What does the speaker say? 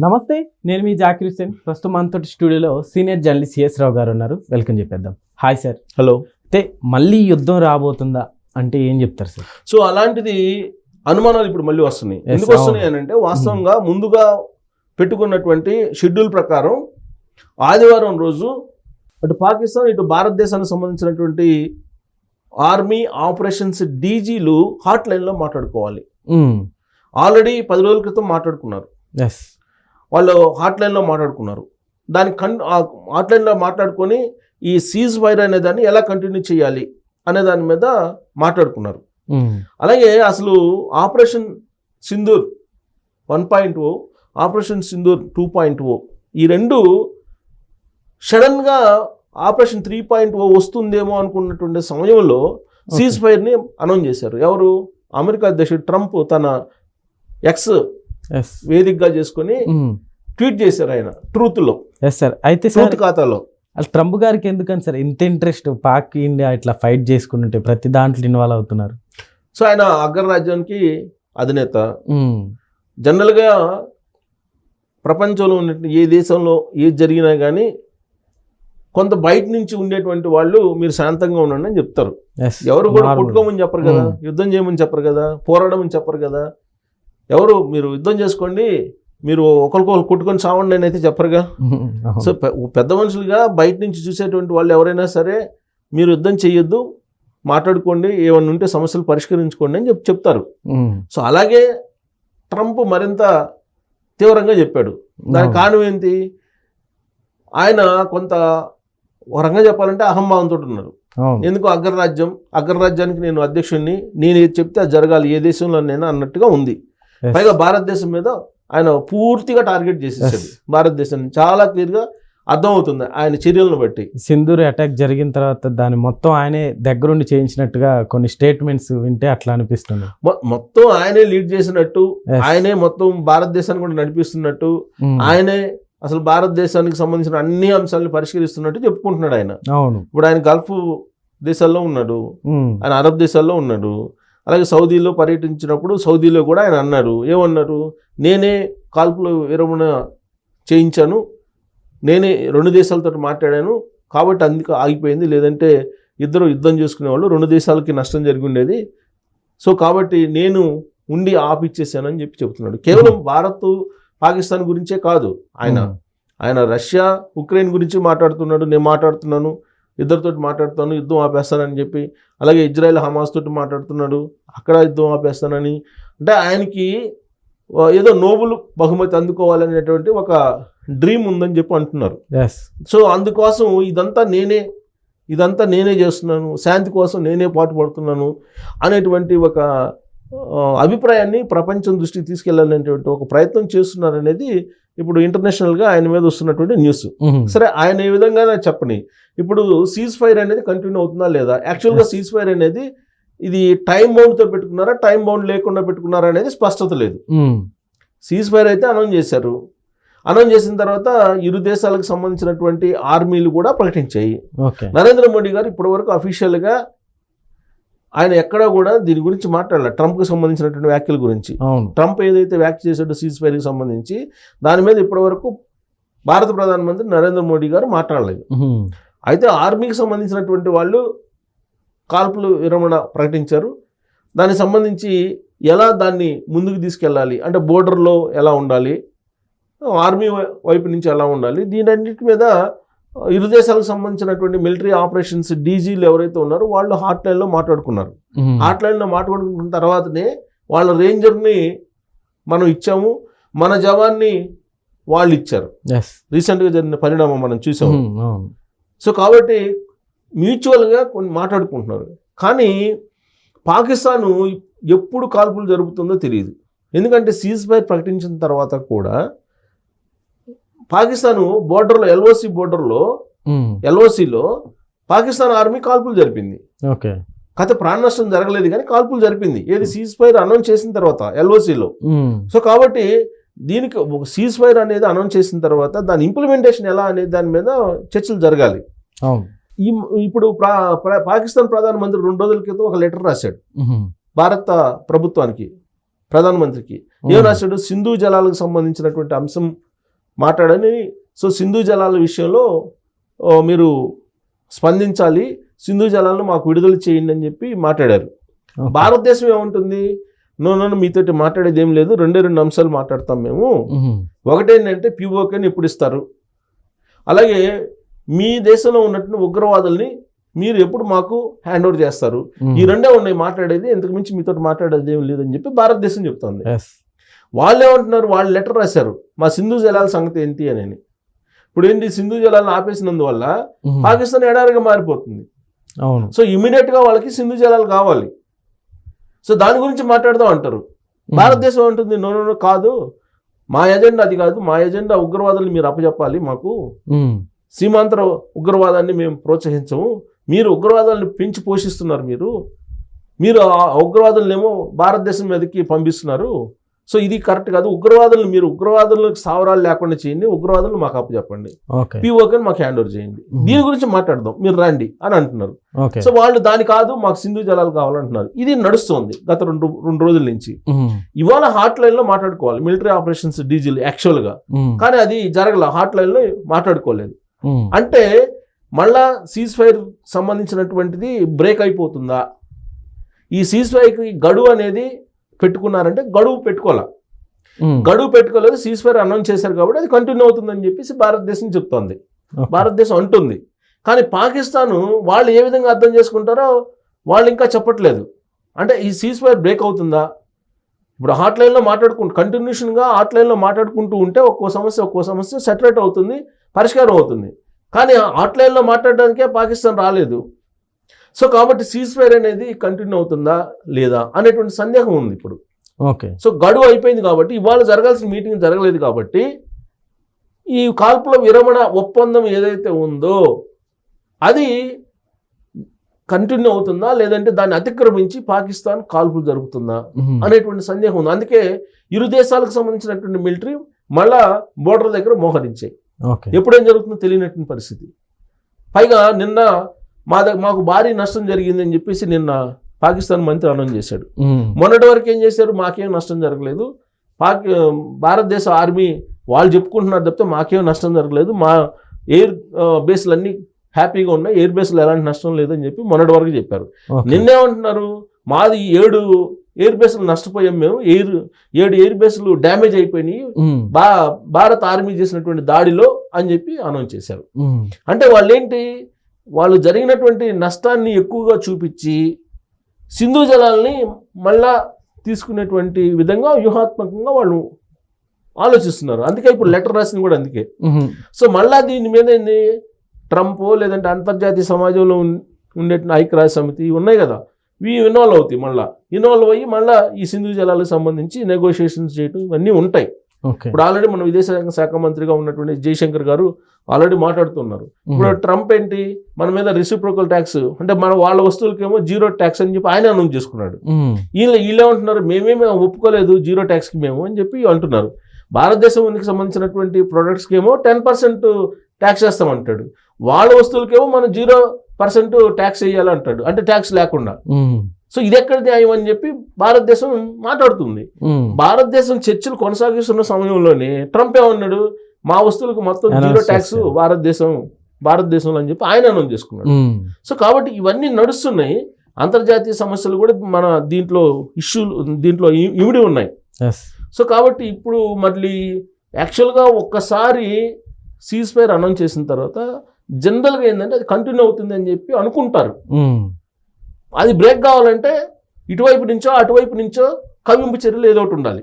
నమస్తే నేను మీ జాకిర్ హుసేన్ ప్రస్తుతం మనతో స్టూడియోలో సీనియర్ జర్నలిస్ట్ సిఎస్ రావు గారు ఉన్నారు. వెల్కమ్ చెప్పేద్దాం. Hi sir. హలో. అయితే మళ్ళీ యుద్ధం రాబోతుందా అంటే ఏం చెప్తారు సార్? సో అలాంటిది అనుమానాలు ఇప్పుడు మళ్ళీ వస్తున్నాయి. ఎందుకు వస్తున్నాయి. అని అంటే వాస్తవంగా ముందుగా పెట్టుకున్నటువంటి షెడ్యూల్ ప్రకారం ఆదివారం రోజు అటు పాకిస్తాన్ ఇటు భారతదేశానికి సంబంధించినటువంటి ఆర్మీ ఆపరేషన్స్ డీజీలు హాట్ లైన్లో మాట్లాడుకోవాలి ఆల్రెడీ పది రోజుల క్రితం మాట్లాడుకున్నారు. ఎస్ వాళ్ళు హాట్ లైన్లో మాట్లాడుకున్నారు. దాని కన్ హాట్ లైన్లో మాట్లాడుకొని ఈ సీజ్ ఫైర్ అనే దాన్ని ఎలా కంటిన్యూ చేయాలి అనే దాని మీద మాట్లాడుకున్నారు. అలాగే అసలు operation Sindoor one point O operation Sindoor two point O ఈ రెండు సడన్గా ఆపరేషన్ త్రీ పాయింట్ ఓ వస్తుందేమో అనుకున్నటువంటి సమయంలో సీజ్ ఫైర్ని అనౌన్స్ చేశారు. ఎవరు? అమెరికా అధ్యక్షుడు ట్రంప్ తన ఎక్స్ వేదికగా చేసుకొని ట్వీట్ చేశారు ఆయన ట్రూత్లో. ఎస్ సార్ అయితే ట్రూత్ ఖాతాలో. అసలు ట్రంప్ గారికి ఎందుకని సార్ ఇంత ఇంట్రెస్ట్ పాక్ ఇండియా ఇట్లా ఫైట్ చేసుకుంటుంటే ప్రతి దాంట్లో ఇన్వాల్వ్ అవుతున్నారు? సో ఆయన అగ్రరాజ్యానికి అధినేత. జనరల్గా ప్రపంచంలో ఉన్నటువంటి ఏ దేశంలో ఏది జరిగినా కానీ కొంత బయట నుంచి ఉండేటువంటి వాళ్ళు మీరు శాంతంగా ఉండండి అని చెప్తారు. ఎస్ ఎవరు కూడా కొట్టుకోమని చెప్పరు కదా. యుద్ధం చేయమని చెప్పరు కదా పోరాడమని చెప్పరు కదా ఎవరు? మీరు యుద్ధం చేసుకోండి. మీరు ఒకరికొకరు కొట్టుకొని చావండి అని అయితే చెప్పరుగా. సో పెద్ద మనుషులుగా బయట నుంచి చూసేటువంటి వాళ్ళు ఎవరైనా సరే మీరు యుద్ధం చేయొద్దు మాట్లాడుకోండి. ఏమన్నా ఉంటే సమస్యలు పరిష్కరించుకోండి అని చెప్పి చెప్తారు. సో అలాగే ట్రంప్ మరింత తీవ్రంగా చెప్పాడు. దానికి కారణం ఏంటి? ఆయన కొంత ఒక రకంగా చెప్పాలంటే అహంభావంతో ఉన్నారు. ఎందుకు? అగ్రరాజ్యం. అగ్రరాజ్యానికి నేను అధ్యక్షుడిని నేను ఏది చెప్తే అది జరగాలి. ఏ దేశంలో నేను అన్నట్టుగా ఉంది. పైగా భారతదేశం మీద ఆయన పూర్తిగా టార్గెట్ చేసేసాడు Yes. భారతదేశాన్ని చాలా క్లియర్గా అర్థమవుతుంది ఆయన చర్యలను బట్టి సింధూర్ అటాక్ జరిగిన తర్వాత దాన్ని మొత్తం ఆయనే దగ్గరుండి చేయించినట్టుగా కొన్ని స్టేట్మెంట్స్ వింటే అట్లా అనిపిస్తుంది మొత్తం ఆయనే లీడ్ చేసినట్టు. ఆయనే మొత్తం భారతదేశాన్ని కూడా నడిపిస్తున్నట్టు ఉమ్. ఆయనే అసలు భారతదేశానికి సంబంధించిన అన్ని అంశాలను పరిష్కరిస్తున్నట్టు చెప్పుకుంటున్నాడు ఆయన అవును ఇప్పుడు ఆయన గల్ఫ్ దేశాల్లో ఉన్నాడు ఉమ్. ఆయన అరబ్ దేశాల్లో ఉన్నాడు అలాగే సౌదీలో పర్యటించినప్పుడు సౌదీలో కూడా ఆయన అన్నారు. ఏమన్నారు? నేనే కాల్పులు విరమణ చేయించాను. నేనే రెండు దేశాలతో మాట్లాడాను. కాబట్టి అందుకు ఆగిపోయింది. లేదంటే ఇద్దరు యుద్ధం చేసుకునేవాళ్ళు. రెండు దేశాలకి నష్టం జరిగి ఉండేది. సో కాబట్టి నేను ఉండి ఆపిచ్చేసానని చెప్పి చెబుతున్నాడు. కేవలం భారత్ పాకిస్తాన్ గురించే కాదు. ఆయన. ఆయన రష్యా ఉక్రెయిన్ గురించి మాట్లాడుతున్నాడు. నేను మాట్లాడుతున్నాను. ఇద్దరితో మాట్లాడుతాను యుద్ధం ఆపేస్తానని చెప్పి అలాగే ఇజ్రాయెల్ హమాస్ తోటి మాట్లాడుతున్నాడు అక్కడ యుద్ధం ఆపేస్తానని. అంటే ఆయనకి ఏదో నోబుల్ బహుమతి అందుకోవాలనేటువంటి ఒక డ్రీమ్ ఉందని చెప్పి అంటున్నారు. సో అందుకోసం ఇదంతా నేనే ఇదంతా నేనే చేస్తున్నాను శాంతి కోసం నేనే పాటు పడుతున్నాను అనేటువంటి ఒక అభిప్రాయాన్ని ప్రపంచం దృష్టికి తీసుకెళ్ళాలనేటువంటి ఒక ప్రయత్నం చేస్తున్నారనేది ఇప్పుడు ఇంటర్నేషనల్గా ఆయన మీద వస్తున్నటువంటి న్యూస్. సరే ఆయన ఏ విధంగా చెప్పని ఇప్పుడు సీజ్ ఫైర్ అనేది కంటిన్యూ అవుతుందా లేదా యాక్చువల్గా. సీజ్ ఫైర్ అనేది ఇది టైం బౌండ్తో పెట్టుకున్నారా టైం బౌండ్ లేకుండా పెట్టుకున్నారా అనేది స్పష్టత లేదు. సీజ్ ఫైర్ అయితే అనౌన్స్ చేశారు అనౌన్స్ చేసిన తర్వాత ఇరు దేశాలకు సంబంధించినటువంటి ఆర్మీలు కూడా ప్రకటించాయి నరేంద్ర మోడీ గారు ఇప్పటివరకు అఫీషియల్గా ఆయన ఎక్కడా కూడా దీని గురించి మాట్లాడలే. ట్రంప్కి సంబంధించినటువంటి వ్యాఖ్యల గురించి. ట్రంప్ ఏదైతే వ్యాఖ్య చేశాడో సీజ్ ఫైర్కి సంబంధించి దాని మీద ఇప్పటివరకు భారత ప్రధానమంత్రి నరేంద్ర మోడీ గారు మాట్లాడలేదు. అయితే ఆర్మీకి సంబంధించినటువంటి వాళ్ళు కాల్పులు విరమణ ప్రకటించారు. దానికి సంబంధించి ఎలా దాన్ని ముందుకు తీసుకెళ్ళాలి? అంటే బోర్డర్లో ఎలా ఉండాలి? ఆర్మీ వైపు నుంచి ఎలా ఉండాలి? దీనన్నిటి మీద ఇరు దేశాలకు సంబంధించినటువంటి మిలిటరీ ఆపరేషన్స్ డీజీలు ఎవరైతే ఉన్నారో వాళ్ళు హాట్ లైన్లో మాట్లాడుకున్నారు. హాట్ లైన్లో మాట్లాడుకున్న తర్వాతనే వాళ్ళ రేంజర్ని మనం ఇచ్చాము మన జవాన్ని వాళ్ళు ఇచ్చారు. రీసెంట్గా జరిగిన పరిణామం మనం చూసాము. సో కాబట్టి మ్యూచువల్గా కొన్ని మాట్లాడుకుంటున్నారు. కానీ పాకిస్తాన్ ఎప్పుడు కాల్పులు జరుపుతుందో తెలియదు. ఎందుకంటే సీజ్ ఫైర్ ప్రకటించిన తర్వాత కూడా పాకిస్తాన్ బోర్డర్లో ఎల్ఓసి బోర్డర్లో. ఎల్ఓసిలో పాకిస్తాన్ ఆర్మీ కాల్పులు జరిపింది. ఓకే. కథ ప్రాణ నష్టం జరగలేదు కానీ కాల్పులు జరిపింది. ఏది సీజ్ ఫైర్ అనౌన్స్ చేసిన తర్వాత ఎల్ఓసిలో. సో కాబట్టి దీనికి ఒక సీజ్ ఫైర్ అనేది అనౌన్స్ చేసిన తర్వాత దాని ఇంప్లిమెంటేషన్ ఎలా అనేది దాని మీద చర్చలు జరగాలి. ఈ ఇప్పుడు పాకిస్తాన్ ప్రధానమంత్రి రెండు రోజుల క్రితం ఒక లెటర్ రాశాడు. భారత ప్రభుత్వానికి ప్రధానమంత్రికి. ఏం రాశాడు? సింధు జలాలకు సంబంధించినటువంటి అంశం మాట్లాడని సో సింధు జలాల విషయంలో మీరు స్పందించాలి. సింధు జలాలను మాకు విడుదల చేయండి అని చెప్పి మాట్లాడారు. భారతదేశం ఏముంటుంది? నో నన్ను మీతోటి మాట్లాడేది ఏం లేదు. రెండే రెండు అంశాలు మాట్లాడతాం మేము. ఒకటేంటంటే ప్యూఓకేని ఎప్పుడు ఇస్తారు? అలాగే మీ దేశంలో ఉన్నటువంటి ఉగ్రవాదుల్ని మీరు ఎప్పుడు మాకు హ్యాండ్ ఓవర్ చేస్తారు. ఈ రెండే ఉన్నాయి మాట్లాడేది. ఇంతకు మించి మీతో మాట్లాడేది ఏం లేదని చెప్పి భారతదేశం చెప్తోంది. వాళ్ళు ఏమంటున్నారు వాళ్ళు లెటర్ రాశారు. మా సింధు జలాల సంగతి ఏంటి అని ఇప్పుడు ఏంటి సింధు జలాలను ఆపేసినందువల్ల. పాకిస్తాన్ ఎడారిగా మారిపోతుంది. అవును. సో ఇమీడియట్గా వాళ్ళకి సింధు జలాలు కావాలి. సో దాని గురించి మాట్లాడదాం అంటారు. భారతదేశం అంటుంది నో నో, నో కాదు. మా ఎజెండా అది కాదు. మా ఎజెండా ఉగ్రవాదులు మీరు అప్పచెప్పాలి మాకు. సీమాంతర ఉగ్రవాదాన్ని మేము ప్రోత్సహించము. మీరు ఉగ్రవాదాలను పెంచి పోషిస్తున్నారు మీరు. మీరు ఆ ఉగ్రవాదులనేమో భారతదేశం మీదకి పంపిస్తున్నారు. సో ఇది కరెక్ట్ కాదు. ఉగ్రవాదులను మీరు ఉగ్రవాదులకు సావరాలు లేకుండా చేయండి ఉగ్రవాదులు మాకు అప్పచెప్పండి ఓకే. పీఓకే మాకు హ్యాండ్ ఓవర్ చేయండి. దీని గురించి మాట్లాడదాం. మీరు రండి అని అంటున్నారు. సో వాళ్ళు దాని కాదు మాకు సింధు జలాలు కావాలంటున్నారు. ఇది నడుస్తుంది గత రెండు రెండు రోజుల నుంచి. ఇవాళ హాట్ లైన్లో మాట్లాడుకోవాలి. మిలిటరీ ఆపరేషన్స్ డీజిల్ యాక్చువల్గా. కానీ అది జరగల హాట్ లైన్లో మాట్లాడుకోలేదు. అంటే మళ్ళా సీజ్ ఫైర్ సంబంధించినటువంటిది బ్రేక్ అయిపోతుందా? ఈ సీజ్ ఫైర్కి గడువు అనేది పెట్టుకున్నారంటే గడువు పెట్టుకోవాలా. గడువు పెట్టుకోలేదు సీజ్ ఫైర్ అనౌన్స్ చేశారు కాబట్టి అది కంటిన్యూ అవుతుందని చెప్పేసి భారతదేశం చెప్తోంది. భారతదేశం అంటుంది. కానీ పాకిస్తాన్ వాళ్ళు ఏ విధంగా అర్థం చేసుకుంటారో వాళ్ళు ఇంకా చెప్పట్లేదు. అంటే ఈ సీజ్ ఫైర్ బ్రేక్ అవుతుందా? ఇప్పుడు హాట్ లైన్లో మాట్లాడుకుంటూ కంటిన్యూషన్గా హాట్ లైన్లో మాట్లాడుకుంటూ ఉంటే ఒక్కో సమస్య ఒక్కో సమస్య సెటరేట్ అవుతుంది పరిష్కారం అవుతుంది. కానీ హాట్ లైన్లో మాట్లాడడానికే పాకిస్తాన్ రాలేదు. సో కాబట్టి సీజ్ ఫైర్ అనేది కంటిన్యూ అవుతుందా లేదా అనేటువంటి సందేహం ఉంది ఇప్పుడు. ఓకే. సో గడువు అయిపోయింది కాబట్టి ఇవాళ జరగాల్సిన మీటింగ్ జరగలేదు కాబట్టి ఈ కాల్పుల విరమణ ఒప్పందం ఏదైతే ఉందో అది కంటిన్యూ అవుతుందా లేదంటే దాన్ని అతిక్రమించి పాకిస్తాన్ కాల్పులు జరుగుతుందా. అనేటువంటి సందేహం ఉంది. అందుకే ఇరు దేశాలకు సంబంధించినటువంటి మిలిటరీ మళ్ళా బోర్డర్ దగ్గర మోహరించాయి. ఓకే. ఎప్పుడేం జరుగుతుందో తెలియనటువంటి పరిస్థితి. పైగా నిన్న మా దగ్గర మాకు భారీ నష్టం జరిగిందని చెప్పేసి నిన్న పాకిస్తాన్ మంత్రి అనౌన్స్ చేశాడు. మొన్నటి వరకు ఏం చేశారు? మాకేం నష్టం జరగలేదు. పాక్ భారతదేశ ఆర్మీ వాళ్ళు చెప్పుకుంటున్నారు తప్పితే మాకేం నష్టం జరగలేదు. మా ఎయిర్ బేస్లు అన్నీ హ్యాపీగా ఉన్నాయి. ఎయిర్ బేస్లో ఎలాంటి నష్టం లేదని చెప్పి మొన్నటి వరకు చెప్పారు. నిన్నేమంటున్నారు? మాది ఏడు ఎయిర్ బేస్లు నష్టపోయాం మేము. ఎయిర్ ఏడు ఎయిర్ బేస్లు డ్యామేజ్ అయిపోయినాయి. బా భారత ఆర్మీ చేసినటువంటి దాడిలో అని చెప్పి అనౌన్స్ చేశారు. అంటే వాళ్ళు ఏంటి వాళ్ళు జరిగినటువంటి నష్టాన్ని ఎక్కువగా చూపించి సింధు జలాల్ని మళ్ళా తీసుకునేటువంటి విధంగా వ్యూహాత్మకంగా వాళ్ళు ఆలోచిస్తున్నారు. అందుకే ఇప్పుడు లెటర్ రాసింది కూడా అందుకే. సో మళ్ళా దీని మీద ఏంది? ట్రంప్ లేదంటే అంతర్జాతీయ సమాజంలో ఉండేటువంటి ఐక్యరాజ్య సమితి ఉన్నాయి కదా. ఇవి ఇన్వాల్వ్ అవుతాయి మళ్ళా. ఇన్వాల్వ్ అయ్యి మళ్ళా ఈ సింధు జలాలకు సంబంధించి నెగోషియేషన్స్ చేయడం ఇవన్నీ ఉంటాయి. ఇప్పుడు ఆల్రెడీ మన విదేశాంగ శాఖ మంత్రిగా ఉన్నటువంటి జయశంకర్ గారు ఆల్రెడీ మాట్లాడుతున్నారు. ఇప్పుడు. ట్రంప్ ఏంటి? మన మీద రిసిప్రోకల్ ట్యాక్స్ అంటే మన వాళ్ళ వస్తువులకేమో జీరో ట్యాక్స్ అని చెప్పి ఆయన అనౌన్స్ చేసుకున్నాడు. వీళ్ళు వీళ్ళు ఏమంటున్నారు మేమేమి ఒప్పుకోలేదు జీరో ట్యాక్స్కి మేము అని చెప్పి అంటున్నారు. భారతదేశానికి సంబంధించినటువంటి ప్రొడక్ట్స్కి ఏమో టెన్ పర్సెంట్ ట్యాక్స్ వేస్తామంటాడు వాళ్ళ వస్తువులకేమో మనం జీరో పర్సెంట్ ట్యాక్స్ వేయాలంటాడు అంటే ట్యాక్స్ లేకుండా. సో ఇది ఎక్కడ న్యాయం అని చెప్పి భారతదేశం మాట్లాడుతుంది. భారతదేశం చర్చలు కొనసాగిస్తున్న సమయంలోనే ట్రంప్ ఏమన్నాడు మా వస్తువులకు మొత్తం జీరో ట్యాక్స్. భారతదేశం భారతదేశంలో అని చెప్పి ఆయన అనౌన్స్ చేసుకున్నాడు. సో కాబట్టి ఇవన్నీ నడుస్తున్నాయి అంతర్జాతీయ సమస్యలు కూడా మన దీంట్లో ఇష్యూలు దీంట్లో ఇమిడి ఉన్నాయి సో కాబట్టి ఇప్పుడు మళ్ళీ యాక్చువల్గా ఒక్కసారి సీజ్ ఫైర్ అనౌన్స్ చేసిన తర్వాత జనరల్గా ఏంటంటే అది కంటిన్యూ అవుతుంది అని చెప్పి అనుకుంటారు. అది బ్రేక్ కావాలంటే ఇటువైపు నుంచో అటువైపు నుంచో కవింపు చర్యలు ఏదో ఒకటి ఉండాలి.